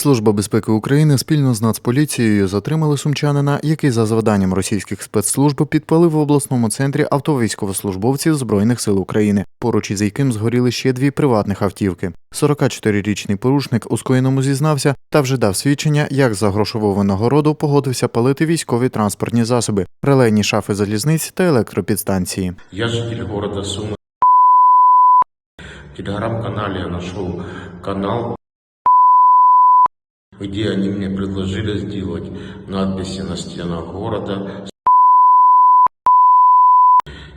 Служба безпеки України спільно з Нацполіцією затримали сумчанина, який за завданням російських спецслужб підпалив в обласному центрі авто військовослужбовців Збройних сил України, поруч із яким згоріли ще дві приватних автівки. 44-річний порушник у скоєному зізнався та вже дав свідчення, як за грошову винагороду погодився палити військові транспортні засоби, релейні шафи залізниць та електропідстанції. Я житель города Сумы. В телеграм-канале я нашел канал, где они мне предложили сделать надписи на стенах города.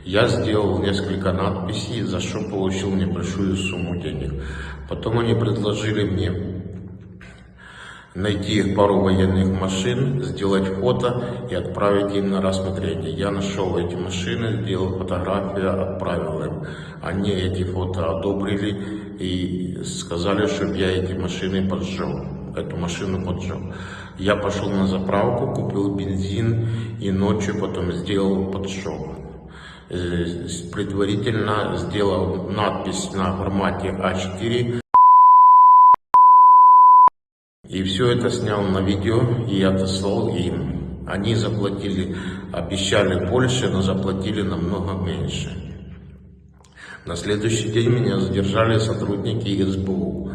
Я сделал несколько надписей, за что получил небольшую сумму денег. Потом они предложили мне найти пару военных машин, сделать фото и отправить им на рассмотрение. Я нашел эти машины, сделал фотографию, отправил им. Они эти фото одобрили и сказали, чтобы я эти машины поджег. Эту машину поджег. Я пошел на заправку, купил бензин и ночью потом сделал поджог. Э, Предварительно сделал надпись на формате А4 и все это снял на видео и отослал им. Они заплатили, обещали больше, но заплатили намного меньше. На следующий день меня задержали сотрудники СБУ.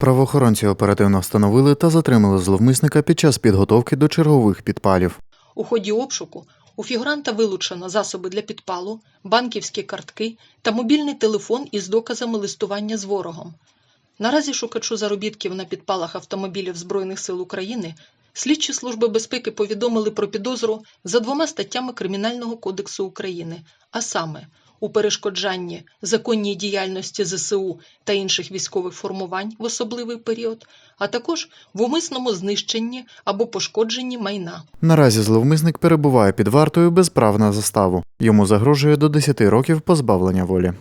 Правоохоронці оперативно встановили та затримали зловмисника під час підготовки до чергових підпалів. У ході обшуку у фігуранта вилучено засоби для підпалу, банківські картки та мобільний телефон із доказами листування з ворогом. Наразі шукачу заробітків на підпалах автомобілів Збройних сил України слідчі служби безпеки повідомили про підозру за двома статтями Кримінального кодексу України, а саме у перешкоджанні законній діяльності ЗСУ та інших військових формувань в особливий період, а також в умисному знищенні або пошкодженні майна. Наразі зловмисник перебуває під вартою без прав на заставу. Йому загрожує до 10 років позбавлення волі.